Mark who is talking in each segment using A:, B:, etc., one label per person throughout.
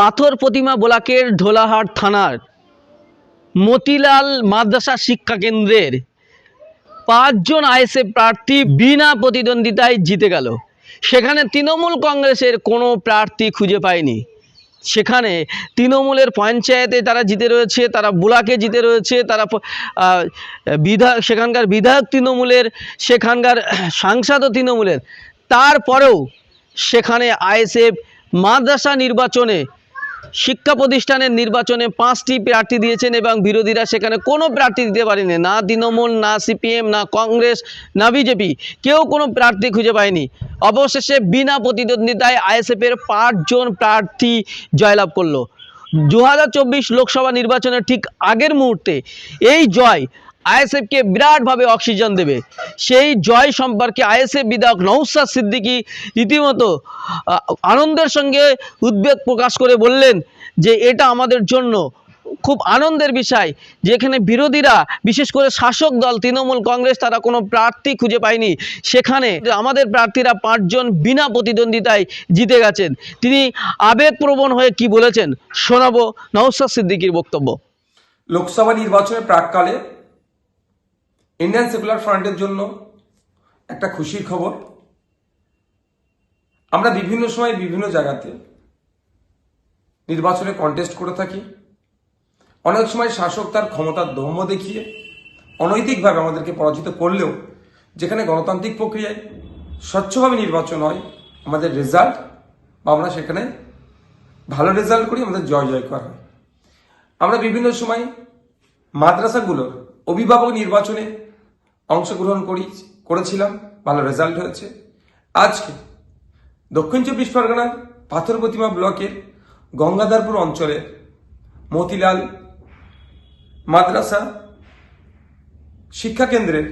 A: পাথর প্রতিমা ব্লকের ঢোলাহাট থানার মতিলাল মাদ্রাসা শিক্ষা কেন্দ্রের পাঁচজন আইএসএফ প্রার্থী বিনা প্রতিদ্বন্দ্বিতায় জিতে গেল। সেখানে তৃণমূল কংগ্রেসের কোনো প্রার্থী খুঁজে পায়নি। সেখানে তৃণমূলের পঞ্চায়েতে তারা জিতে রয়েছে, তারা বুলাকে জিতে রয়েছে, তারা বিধায়ক সেখানকার বিধায়ক তৃণমূলের, সেখানকার সাংসদও তৃণমূলের। তারপরেও সেখানে আইএসএফ মাদ্রাসা নির্বাচনে শিক্ষা প্রতিষ্ঠানের নির্বাচনে পাঁচটি প্রার্থী দিয়েছেন এবং বিরোধীরা সেখানে কোনো প্রার্থী দিতে পারেনি। না তৃণমূল, না সিপিএম, না কংগ্রেস, না বিজেপি। কেউ কোনো প্রার্থী খুঁজে পায়নি। অবশেষে বিনা প্রতিদ্বন্দ্বিতায় আইএসএফের পাঁচজন প্রার্থী জয়লাভ করল। দু হাজার চব্বিশ লোকসভা নির্বাচনের ঠিক আগের মুহূর্তে এই জয় আইএসএফকে বিরাটভাবে অক্সিজেন দেবে। সেই জয় সম্পর্কে আইএসএফ বিধায়ক নৌসাদ সিদ্দিকী রীতিমতো আনন্দের সঙ্গে উদ্বেগ প্রকাশ করে বললেন যে এটা আমাদের জন্য খুব আনন্দের বিষয়, যেখানে বিরোধীরা, বিশেষ করে শাসক দল, তৃণমূল কংগ্রেস, তারা কোনো প্রার্থী খুঁজে পায়নি। সেখানে আমাদের প্রার্থীরা পাঁচজন বিনা প্রতিদ্বন্দ্বিতায় জিতে গেছেন। তিনি আবেগপ্রবণ হয়ে কি বলেছেন শোনাবো নৌসাদ সিদ্দিকীর বক্তব্য।
B: লোকসভা নির্বাচনের প্রাককালে ইন্ডিয়ান সেকুলার ফ্রন্টের জন্য একটা খুশির খবর। আমরা বিভিন্ন সময় বিভিন্ন জায়গাতে নির্বাচনে কন্টেস্ট করে থাকি। অনেক সময় শাসক তার ক্ষমতার দম্ভ দেখিয়ে অনৈতিকভাবে আমাদেরকে পরাজিত করলেও যেখানে গণতান্ত্রিক প্রক্রিয়ায় স্বচ্ছভাবে নির্বাচন হয়, আমাদের রেজাল্ট বা আমরা সেখানে ভালো রেজাল্ট করি, আমাদের জয় জয় করা হয়। আমরা বিভিন্ন সময় মাদ্রাসাগুলোর অভিভাবক নির্বাচনে অংশগ্রহণ করি, করেছিলাম, ভালো রেজাল্ট হয়েছে। আজকে দক্ষিণ চব্বিশ পরগনার পাথর প্রতিমা ব্লকের গঙ্গাধারপুর অঞ্চলের মতিলাল মাদ্রাসা শিক্ষা কেন্দ্রের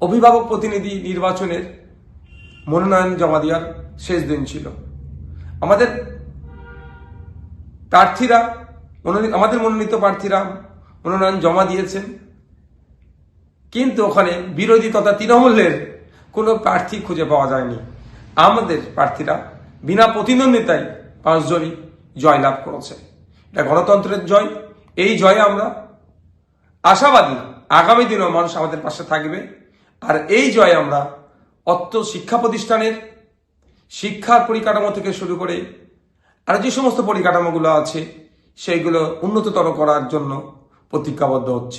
B: অভিভাবক প্রতিনিধি নির্বাচনের মনোনয়ন জমা দেওয়ার শেষ দিন ছিল। আমাদের প্রার্থীরা আমাদের মনোনীত প্রার্থীরা মনোনয়ন জমা দিয়েছেন। কিন্তু ওখানে বিরোধী তথা তৃণমূলের কোনো প্রার্থী খুঁজে পাওয়া যায়নি। আমাদের প্রার্থীরা বিনা প্রতিদ্বন্দ্বিতায় পাঁচজনই জয়লাভ করেছে। এটা গণতন্ত্রের জয়। এই জয়ে আমরা আশাবাদী আগামী দিনেও মানুষ আমাদের পাশে থাকবে। আর এই জয়ে আমরা অত্য শিক্ষা প্রতিষ্ঠানের শিক্ষার পরিকাঠামো থেকে শুরু করে আর যে সমস্ত পরিকাঠামোগুলো আছে, সেইগুলো উন্নততর করার জন্য প্রতিজ্ঞাবদ্ধ হচ্ছে।